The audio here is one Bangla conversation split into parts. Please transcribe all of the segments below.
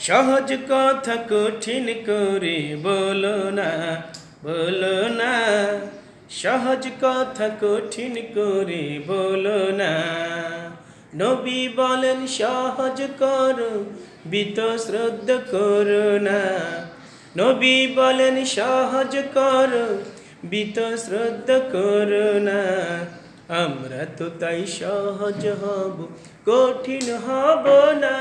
সহজ কথা কঠিন করে বলো না বলো না। সহজ কথা কঠিন করে বলো না। নবী বলেন, সহজ করো, বিত শ্রদ্ধ করো না। নবী বলেন, সহজ করো, বিত শ্রদ্ধ করো না। আমরা তো তাই সহজ হব, কঠিন হব না।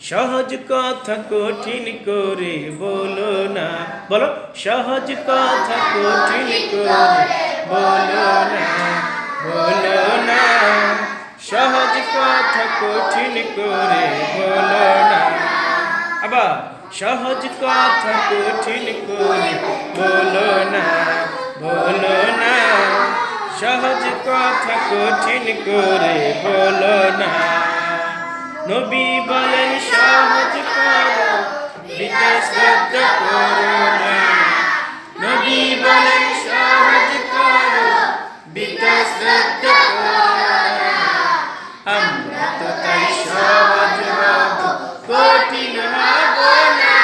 সহজ কথা কঠিন করে বলো না। বলো, সহজ কথা কঠিন করে বলো না। বলো না। সহজ কথা কঠিন করে বলো না। আবার সহজ কথা কঠিন করে বলো না। বলো না। সহজ কথা কঠিন করে বলো না। নবী বলেন, সহজ করো বিটা শ্রদ্ধা করো নবী বলেন, সহজ করো বিটা শ্রদ্ধা করো না। আমরা তো তাই সহজ হব, কঠিন হব না।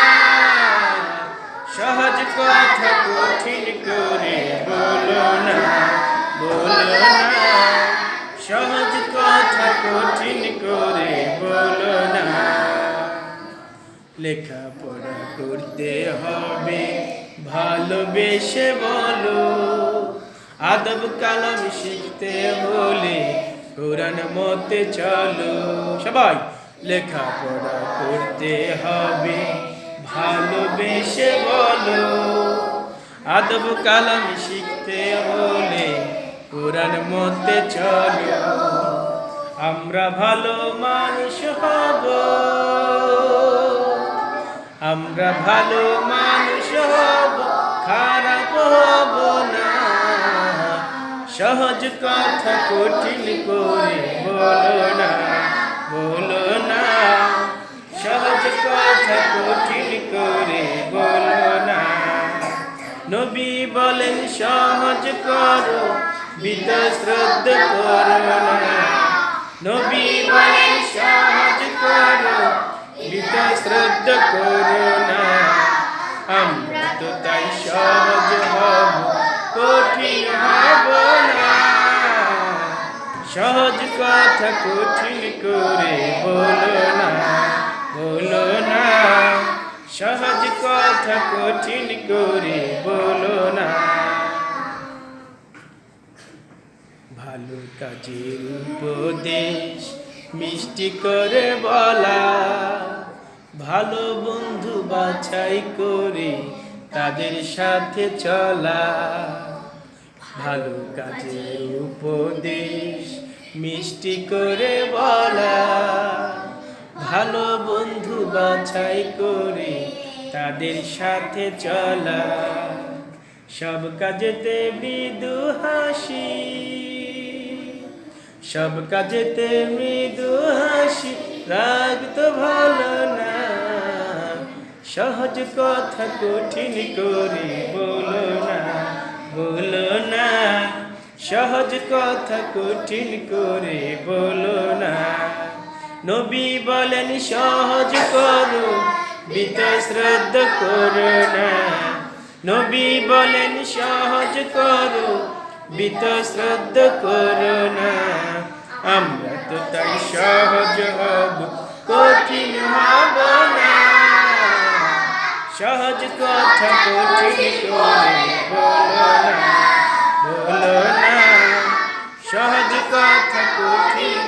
সহজ কথা কঠিন করে বলো না বলো না। সহজ কথা কঠিন লেখাপড়া করতে হবে। ভালোবেসে বলো, আদব কালাম শিখতে হলে কোরআন মতে চলো। সবাই লেখাপড়া করতে হবে। ভালোবেসে বলো, আদব কালাম শিখতে হলে কোরআন মতে চলো। আমরা ভালো মানুষ হব। আমরা ভালো মানুষ হব, খারাপ হব না। সহজ কথা কঠিন করে বলো না বলো না। সহজ কথা কঠিন করে বলো না। নবী বলেন, সহজ করো বিদ শ্রদ্ধ করো না। নবী বলেন, সহজ করো বিদ শ্রদ্ধ করো। সহজ কথা কঠিন করে বলো না বলো না। সহজ কথা কঠিন করে বলো না। ভালো কাজের উপদেশ মিষ্টি করে বলা, ভালো বন্ধু বাছাই করে তাদের সাথে চলা। ভালো কাজের উপদেশ মিষ্টি করে বলা, ভালো বন্ধু বাছাই করে তাদের সাথে চলা। সব কাজেতে মৃদু হাসি, সব কাজেতে মৃদু হাসি, রাগ তো ভালো না। সহজ কথা কঠিন করে বলো না। সহজ কথা কঠিন করে বলো না। নবী বলেন, সহজ করো, বিত শ্রদ্ধ করো না। নবী বলেন, সহজ করো, বিত শ্রদ্ধ করো না। আমরা তো তাই সহজ হব, কঠিন হব না। সহজ কথা কঠিন করে বলো না। বলো না সহজ কথা কঠিন